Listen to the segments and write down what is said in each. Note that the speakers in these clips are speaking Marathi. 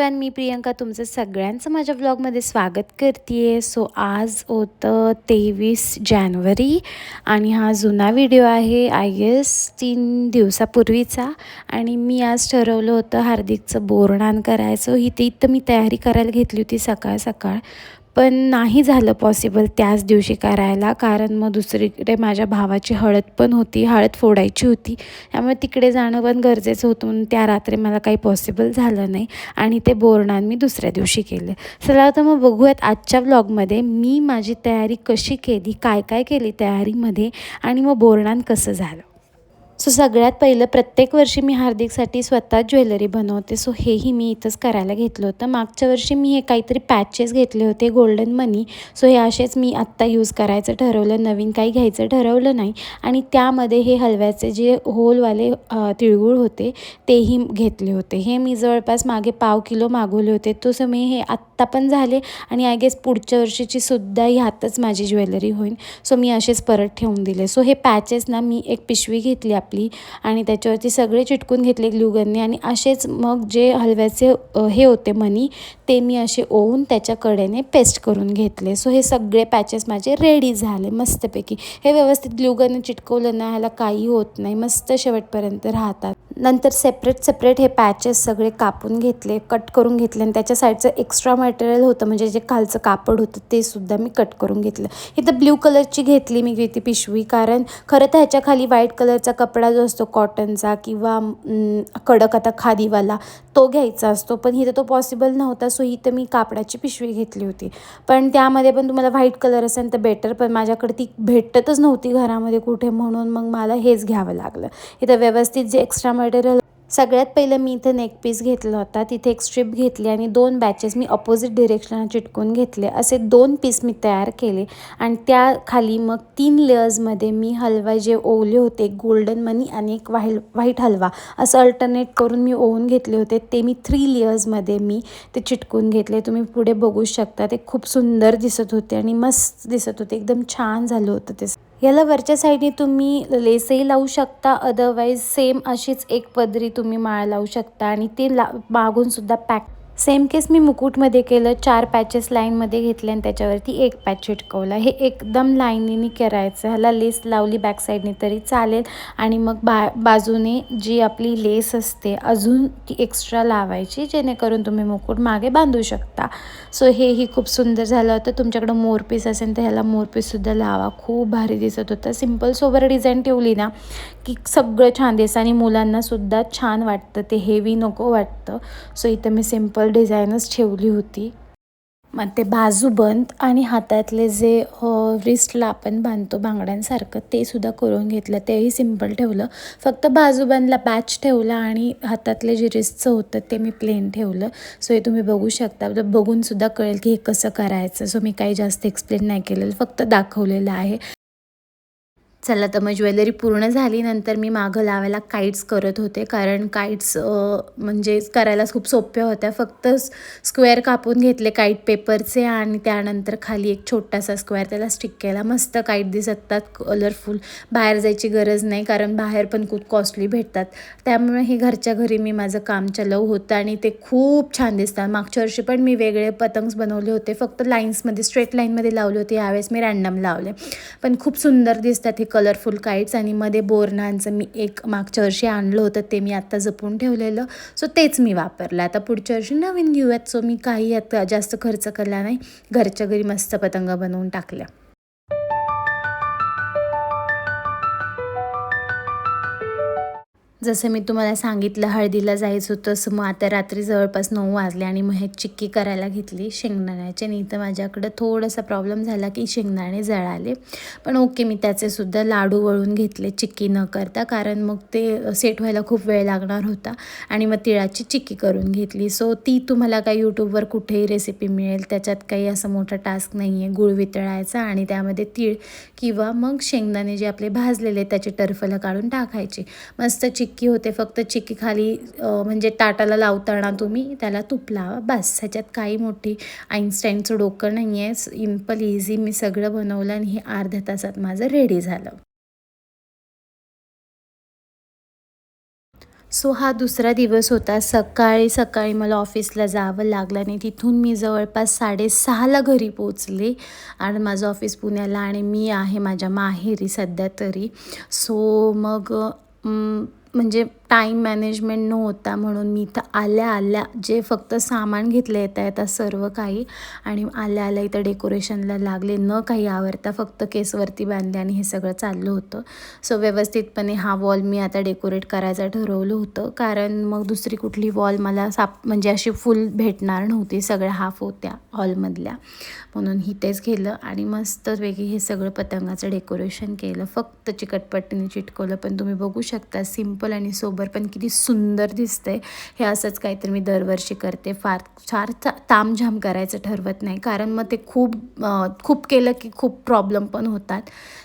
एव्हरीवन मी प्रियंका तुमचं सगळ्यांचं माझ्या व्लॉगमध्ये स्वागत करते आहे सो आज होतं तेवीस जानेवारी आणि हा जुना व्हिडिओ आहे आय गेस तीन दिवसापूर्वीचा. आणि मी आज ठरवलं होतं हार्दिकचं बोरणान करायचं. ही ती इथं मी तयारी करायला घेतली होती सकाळ सकाळ. पण नाही झालं पॉसिबल त्याच दिवशी करायला. कारण मग दुसरीकडे माझ्या भावाची हळद पण होती हळद फोडायची होती. त्यामुळे तिकडे जाणं पण गरजेचं होतं म्हणून त्या रात्री मला काही पॉसिबल झालं नाही. आणि ते बोरणान मी दुसऱ्या दिवशी केले. चला आता मग बघूयात आजच्या व्लॉगमध्ये मी माझी तयारी कशी केली काय काय केली तयारीमध्ये आणि मग बोरणान कसं झालं. सो सगळ्यात पहिलं प्रत्येक वर्षी मी हार्दिकसाठी स्वतः ज्वेलरी बनवते. सो हेही मी इथंच करायला घेतलं होतं. मागच्या वर्षी मी हे काहीतरी पॅचेस घेतले होते गोल्डन मनी सो हे असेच मी आत्ता यूज करायचं ठरवलं. नवीन काही घ्यायचं ठरवलं नाही. आणि त्यामध्ये हे हलव्याचे जे होलवाले तिळगुळ होते तेही घेतले होते. हे मी जवळपास मागे पाव किलो मागवले होते. तो मी हे आत्ता पण झाले. आणि आय गेस पुढच्या वर्षीची सुद्धा ह्यातच माझी ज्वेलरी होईल. सो मी असेच परत ठेवून दिले. सो हे पॅचेस ना मी एक पिशवी घेतली आपली. आणि त्याच्यावरती सगळे चिटकून घेतले ग्लुगनने. आणि असेच मग जे हलव्याचे हे होते मनी ते मी असे ओवून त्याच्या कडेने पेस्ट करून घेतले. सो हे सगळे पॅचेस माझे रेडी झाले मस्तपैकी. हे व्यवस्थित ग्लुगनने चिटकवलं ना ह्याला काही होत नाही. मस्त शेवटपर्यंत राहतात. नंतर सेपरेट सेपरेट हे पॅचेस सगळे कापून घेतले कट करून घेतले आणि त्याच्या साईडचं एक्स्ट्रा मटेरियल होतं. म्हणजे जे खालचं कापड होतं ते सुद्धा मी कट करून घेतलं. इथं ब्ल्यू कलरची घेतली मी ती पिशवी. कारण खरं तर ह्याच्या खाली व्हाईट कलरचा कपडा जो असतो कॉटनचा किंवा कडक आता खादीवाला तो घ्यायचा असतो. पण इथं तो पॉसिबल नव्हता सो इथं मी कापडाची पिशवी घेतली होती. पण त्यामध्ये पण तुम्हाला व्हाईट कलर असेल तर बेटर पण माझ्याकडे ती भेटतच नव्हती घरामध्ये कुठे म्हणून मग मला हेच घ्यावं लागलं. इथं व्यवस्थित जे एक्स्ट्रा मटेरियल सगळ्यात पहिलं मी इथं नेक पीस घेतला होता. तिथे एक स्ट्रिप घेतली आणि दोन बॅचेस मी अपोजिट डिरेक्शनला चिटकून घेतले. असे दोन पीस मी तयार केले आणि त्या खाली मग तीन लेअर्समध्ये मी हलवा जे ओवले होते गोल्डन मनी आणि एक व्हाईल व्हाईट हलवा असं अल्टरनेट करून मी ओवून घेतले होते. ते मी थ्री लेयर्समध्ये मी ते चिटकून घेतले. तुम्ही पुढे बघू शकता ते खूप सुंदर दिसत होते आणि मस्त दिसत होते. एकदम छान झालं होतं ते. याला वरच्या साईडने तुम्ही लेसही लावू शकता. अदरवाईज सेम अशीच एक पदरी तुम्ही माळ लावू शकता. आणि ते ला मागूनसुद्धा पॅक सेम केस मी मुकुटमध्ये केलं चार पॅचेस लाईनमध्ये घेतले आणि त्याच्यावरती एक पॅच चिटकवला. हे एकदम लाईनीने करायचं. ह्याला लेस लावली बॅक साईडने तरी चालेल. आणि मग बा बाजूने जी आपली लेस असते अजून ती एक्स्ट्रा लावायची जेणेकरून तुम्ही मुकुट मागे बांधू शकता. सो हेही खूप सुंदर झालं होतं. तुमच्याकडं मोरपीस असेल तर ह्याला मोरपीससुद्धा लावा. खूप भारी दिसत होतं. सिंपल सोबर डिझाईन ठेवली ना की सगळं छान दिसतं आणि मुलांनासुद्धा छान वाटतं. ते हेवी नको वाटतं. सो इथं मी सिंपल डिझाईनच ठेवली होती. मग ते बाजूबंद आणि हातातले जे रिस्टला आपण बांधतो बांगड्यांसारखं ते सुद्धा करून घेतलं. तेही सिंपल ठेवलं. फक्त बाजूबंदला पॅच ठेवला आणि हातातले जे रिस्टचं होतं ते मी प्लेन ठेवलं. सो हे तुम्ही बघू शकता. बघूनसुद्धा कळेल की हे कसं करायचं. सो मी काही जास्त एक्सप्लेन नाही केलेलं. फक्त दाखवलेलं आहे. चला तर मग ज्वेलरी पूर्ण झाली नंतर मी मागं लावायला काईट्स करत होते. कारण काईट्स म्हणजे करायला खूप सोप्या होत्या. फक्त स्क्वेअर कापून घेतले काईट पेपरचे आणि त्यानंतर खाली एक छोटासा स्क्वेअर त्याला स्टिक केला. मस्त काईट दिसतात कलरफुल. बाहेर जायची गरज नाही कारण बाहेर पण खूप कॉस्टली भेटतात. त्यामुळे हे घरच्या घरी मी माझं काम चालवू होतं आणि ते खूप छान दिसतात. मागच्या वर्षी पण मी वेगळे पतंग्स बनवले होते. फक्त लाईन्समध्ये स्ट्रेट लाईनमध्ये लावले होते. यावेळेस मी रॅन्डम लावले. पण खूप सुंदर दिसतात हे कलरफुल काईट्स आणि मध्ये बोरणांचं मी एक मागच्या वर्षी आणलं होतं ते मी आत्ता जपून ठेवलेलं. सो तेच मी वापरलं. आता पुढच्या वर्षी नवीन घेऊयात. सो मी काही आता जास्त खर्च केला नाही. घरच्या घरी मस्त पतंग बनवून टाकल्या. जसं मी तुम्हाला सांगितलं हळदीला जायचं होतं तसं मग आता रात्री जवळपास नऊ वाजले आणि मग हे चिक्की करायला घेतली शेंगदाण्याचे नाही तर माझ्याकडं थोडासा प्रॉब्लेम झाला की शेंगदाणे जळाले. पण ओके मी त्याचेसुद्धा लाडू वळून घेतले चिक्की न करता कारण मग ते सेट व्हायला खूप वेळ लागणार होता आणि मग तिळाची चिक्की करून घेतली. सो ती तुम्हाला काही यूट्यूबवर कुठेही रेसिपी मिळेल त्याच्यात काही असं मोठा टास्क नाही आहे गुळ वितळायचा आणि त्यामध्ये तीळ किंवा मग शेंगदाणे जे आपले भाजलेले त्याचे टर्फलं काढून टाकायचे. मस्त चिक चिक्की होते फक्त चिक्की खाली म्हणजे ताटाला लावताना तुम्ही त्याला तूप लावा बस ह्याच्यात काही मोठी आईन्स्टाईनचं डोकं नाही आहे सिंपल इझी मी सगळं बनवलं आणि हे अर्ध्या तासात माझं रेडी झालं. सो हा दुसरा दिवस होता. सकाळी सकाळी मला ऑफिसला जावं लागलं आणि तिथून मी जवळपास साडेसहाला घरी पोचले. आणि माझं ऑफिस पुण्याला आणि मी आहे माझ्या माहेरी सध्या तरी. सो मग म्हणजे टाईम मॅनेजमेंट नव्हता म्हणून मी इथं आल्या आल्या जे फक्त सामान घेतलं येता येतात सर्व काही आणि आल्या आल्या इथं डेकोरेशनला लागले. न काही आवडता फक्त केसवरती बांधले आणि हे सगळं चाललं होतं. सो व्यवस्थितपणे हा वॉल मी आता डेकोरेट करायचं ठरवलं होतं. कारण मग दुसरी कुठली वॉल मला साप म्हणजे अशी फुल भेटणार नव्हती. सगळ्या हाफ होत्या हॉलमधल्या म्हणून ही तेच केलं आणि मस्तच वेगळी हे सगळं पतंगाचं डेकोरेशन केलं. फक्त चिकटपट्टीने चिटकवलं. पण तुम्ही बघू शकता सिंपल आणि सोबत पण किती सुंदर दिसतंय. हे असंच काहीतरी मी दरवर्षी करते. फार फार तामझाम करायचं ठरवत नाही. कारण मग ते खूप खूप केलं की खूप प्रॉब्लेम पण होतात.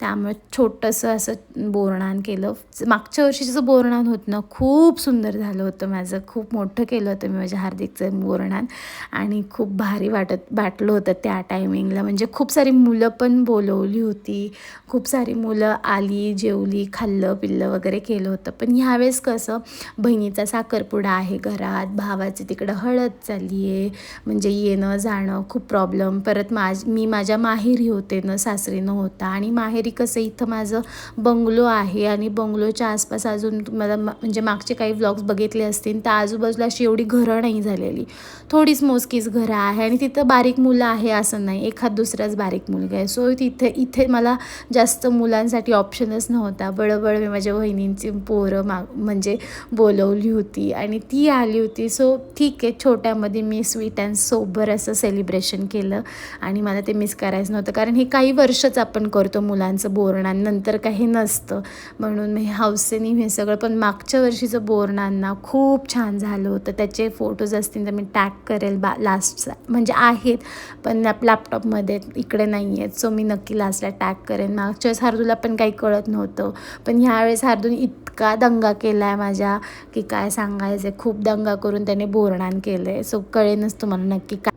त्यामुळे छोटंसं असं बोरणान केलं. मागच्या वर्षीचं बोरणान होतं ना खूप सुंदर झालं होतं माझं. खूप मोठं केलं होतं मी माझ्या हार्दिकचं बोरणान. आणि खूप भारी वाटत वाटलं होतं त्या टायमिंगला म्हणजे खूप सारी मुलं पण बोलवली होती. खूप सारी मुलं आली जेवली खाल्लं पिल्लं वगैरे केलं होतं. पण ह्यावेळेस कसं बहिणीचा साखरपुडा आहे घरात भावाची तिकडं हळद चालली आहे म्हणजे येणं जाणं खूप प्रॉब्लेम परत माझ मी माझ्या माहेरी होते न सासरी होता. आणि माहेरी कसं इथं माझं बंगलो आहे आणि बंगलोच्या आसपास अजून तुम्हाला म्हणजे मागचे काही व्लॉग्स बघितले असतील तर आजूबाजूला अशी एवढी घरं नाही झालेली. थोडीच मोजकीच घरं आहे आणि तिथं बारीक मुलं आहे असं नाही. एखाद दुसराच बारीक मुलगा आहे. सो तिथे इथे मला जास्त मुलांसाठी ऑप्शनच नव्हता. बळबळ मी माझ्या बहिणींची पोरं माग म्हणजे बोलवली होती आणि ती आली होती. सो ठीक आहे छोट्यामध्ये मी स्वीट अँड सोबर असं सेलिब्रेशन केलं आणि मला ते मिस करायचं नव्हतं. कारण हे काही वर्षच आपण करतो मुलांचं बोरणांनंतर काही नसतं. म्हणून मी हौसेनी हे सगळं. पण मागच्या वर्षीचं बोरणांना खूप छान झालं होतं. त्याचे फोटोज असतील तर मी टॅग करेल. बा लास्टचा म्हणजे आहेत पण लॅपटॉपमध्ये इकडे नाही आहेत सो मी नक्की लास्टला टॅग करेन. मागच्या वेळेस हार्दूला पण काही कळत नव्हतं. पण ह्यावेळेस हार्दून इतका दंग दंगा केला आहे माझ्या की काय सांगायचं खूप दंगा करून त्याने बोरणान केलं आहे सो कळेनच तुम्हाला नक्की काय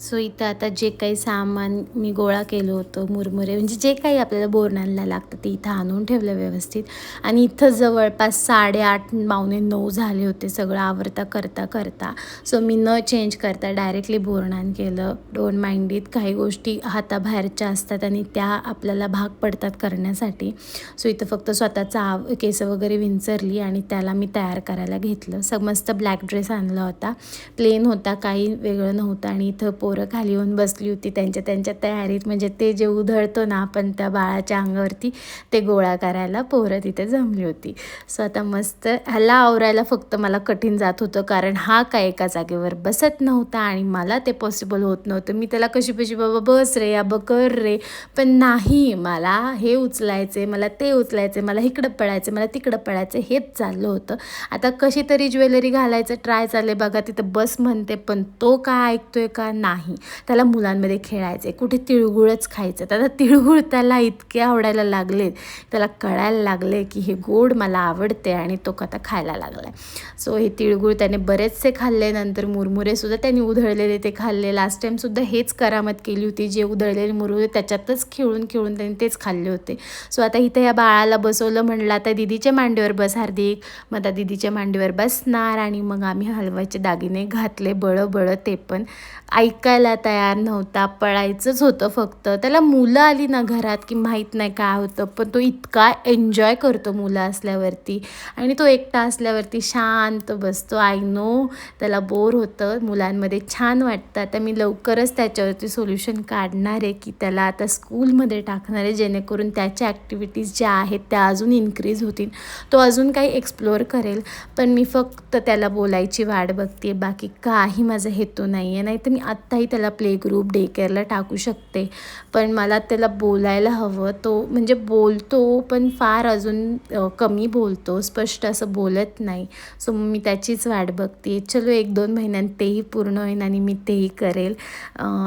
सो इथं आता जे काही सामान मी गोळा केलं होतं मुरमुरे म्हणजे जे काही आपल्याला बोरणाला लागतं ते इथं आणून ठेवलं व्यवस्थित. आणि इथं जवळपास साडेआठ पावणे नऊ झाले होते सगळं आवरता करता करता. सो मी न चेंज करता डायरेक्टली बोरणान केलं. डोंट माइंड इट काही गोष्टी हाताबाहेरच्या असतात आणि त्या आपल्याला भाग पडतात करण्यासाठी. सो इथं फक्त स्वतःचा आव केस वगैरे विंचरली आणि त्याला मी तयार करायला घेतलं. समस्त ब्लॅक ड्रेस आणला होता. प्लेन होता काही वेगळं नव्हतं आणि इथं पोरं खाली येऊन बसली होती त्यांच्या त्यांच्या तयारीत. म्हणजे ते जे उधळतो ना आपण त्या बाळाच्या अंगावरती ते गोळा करायला पोरं तिथे जमली होती. सो आता मस्त ह्याला आवरायला फक्त मला कठीण जात होतं कारण हा काय एका जागेवर बसत नव्हता आणि मला ते पॉसिबल होत नव्हतं. मी त्याला कशी कशी बाबा बस रे या कर रे. पण नाही मला हे उचलायचे मला ते उचलायचे मला इकडं पडायचं मला तिकडं पडायचं हेच चाललं होतं. आता कशी तरी ज्वेलरी घालायचं ट्राय चालले बघा तिथं बस म्हणते पण तो काय ऐकतोय का? नाही. नाही. त्याला मुलांमध्ये खेळायचे कुठे तिळगुळच खायचं. त्याला तिळगुळ त्याला इतके आवडायला लागले त्याला कळायला लागले की हे गोड मला आवडते आणि तो कथा खायला लागला सो हे तिळगुळ त्याने बरेचसे खाल्ले. नंतर मुरमुरेसुद्धा त्यांनी उधळलेले ते खाल्ले. लास्ट टाईमसुद्धा हेच करामत केली होती. जे उधळलेले मुरमुरे त्याच्यातच खेळून खेळून त्यांनी तेच खाल्ले होते. सो आता इथं या बाळाला बसवलं म्हणलं आता दिदीच्या मांडीवर बस हार्दिक. मग आता दिदीच्या मांडीवर बसणार आणि मग आम्ही हलवाचे दागिने घातले बळं बळं ते पण. ऐक ऐकायला तयार नव्हता पळायचंच होतं फक्त. त्याला मुलं आली ना घरात की माहीत नाही काय होतं पण तो इतका एन्जॉय करतो मुलं असल्यावरती. आणि तो एकटा असल्यावरती शांत बसतो. आय नो त्याला बोर होतं मुलांमध्ये छान वाटतं. आता मी लवकरच त्याच्यावरती सोल्युशन काढणार आहे की त्याला आता स्कूलमध्ये टाकणार आहे जेणेकरून त्याच्या ॲक्टिव्हिटीज ज्या आहेत त्या अजून इन्क्रीज होतील. तो अजून काही एक्सप्लोअर करेल पण मी फक्त त्याला बोलायची वाट बघते बाकी काही माझा हेतू नाही आहे नाही तर मी आत्ता आत्ताही त्याला प्ले ग्रुप डे केअरला टाकू शकते. पण मला त्याला बोलायला हवं. तो म्हणजे बोलतो पण फार अजून कमी बोलतो. स्पष्ट असं बोलत नाही. सो मी त्याचीच वाट बघते. चलो एक दोन महिन्यात तेही पूर्ण होईन आणि मी तेही करेल.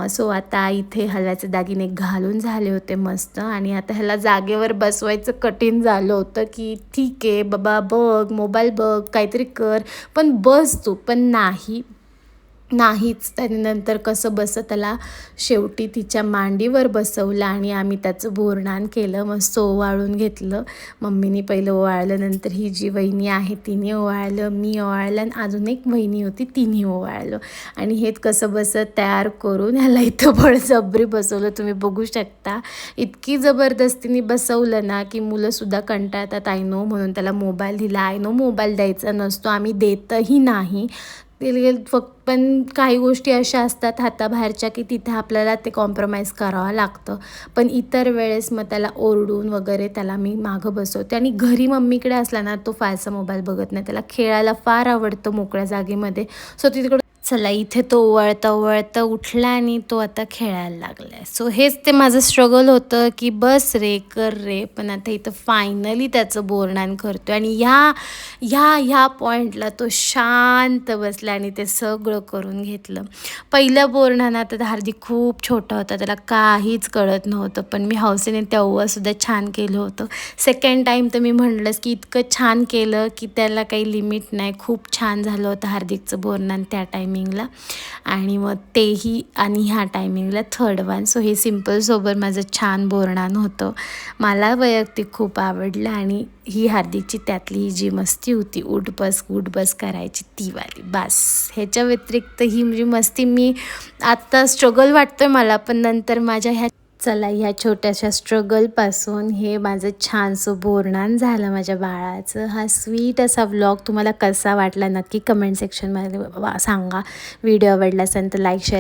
सो आता इथे हलव्याचे दागिने घालून झाले होते मस्त. आणि आता ह्याला जागेवर बसवायचं कठीण झालं होतं की ठीक आहे बाबा बघ मोबाईल बघ काहीतरी कर. पण बस तू. पण नाही. नाहीच. त्याने नंतर कसं बसं त्याला शेवटी तिच्या मांडीवर बसवलं आणि आम्ही त्याचं बोरणान केलं मस्त ओवाळून घेतलं. मम्मीनी पहिलं ओवाळलं नंतर ही जी वहिनी आहे तिने ओवाळलं मी ओवाळलं आणि अजून एक वहिनी होती तिने ओवाळलं. आणि हे कसं बसं तयार करून ह्याला इथं बळजबरी बसवलं. तुम्ही बघू शकता. इतकी जबरदस्तीने बसवलं ना की मुलंसुद्धा कंटाळतात. आय नो म्हणून त्याला मोबाईल दिला. आय नो मोबाईल द्यायचा नसतो. आम्ही देतही नाही. ते फक्त पण काही गोष्टी अशा असतात हाताबाहेरच्या की तिथे आपल्याला ते कॉम्प्रोमाइज करावं लागतं. पण इतर वेळेस मग त्याला ओरडून वगैरे त्याला मी मागं बसवते. आणि घरी मम्मीकडे असला ना तो फारसा मोबाईल बघत नाही. त्याला खेळायला फार आवडतं मोकळ्या जागेमध्ये. सो तिकडं चला इथे तो वळता वळता उठला आणि तो आता खेळायला लागला आहे सो हेच ते माझं स्ट्रगल होतं की बस रे कर रे पण आता इथं फायनली त्याचं बोरणान करतो आणि ह्या ह्या ह्या पॉईंटला तो शांत बसला आणि ते सगळं करून घेतलं. पहिलं बोरणान आता हार्दिक खूप छोटा होता त्याला काहीच कळत नव्हतं पण मी हौसेने तेव्हासुद्धा छान केलं होतं. सेकंड टाईम तर मी म्हणलंच की इतकं छान केलं की त्याला काही लिमिट नाही. खूप छान झालं होतं हार्दिकचं बोरणान त्या टायमिंग टायमिंगला आणि मग तेही आणि ह्या टायमिंगला थर्ड वन सो हे सिम्पलसोबत माझं छान बोरणान होतं. मला वैयक्तिक खूप आवडलं आणि ही हार्दिकची त्यातली ही जी मस्ती होती उठ बस उठ बस करायची ती वाली. बस. ह्याच्या व्यतिरिक्त ही म्हणजे मस्ती मी आत्ता स्ट्रगल वाटतोय मला पण नंतर माझ्या ह्या चला ह्या छोट्याशा स्ट्रगलपासून हे माझं छानसं बोरणान झालं माझ्या बाळाचं. हा स्वीट असा व्लॉग तुम्हाला कसा वाटला नक्की कमेंट सेक्शनमध्ये सांगा. व्हिडिओ आवडला असेल तर लाईक शेअर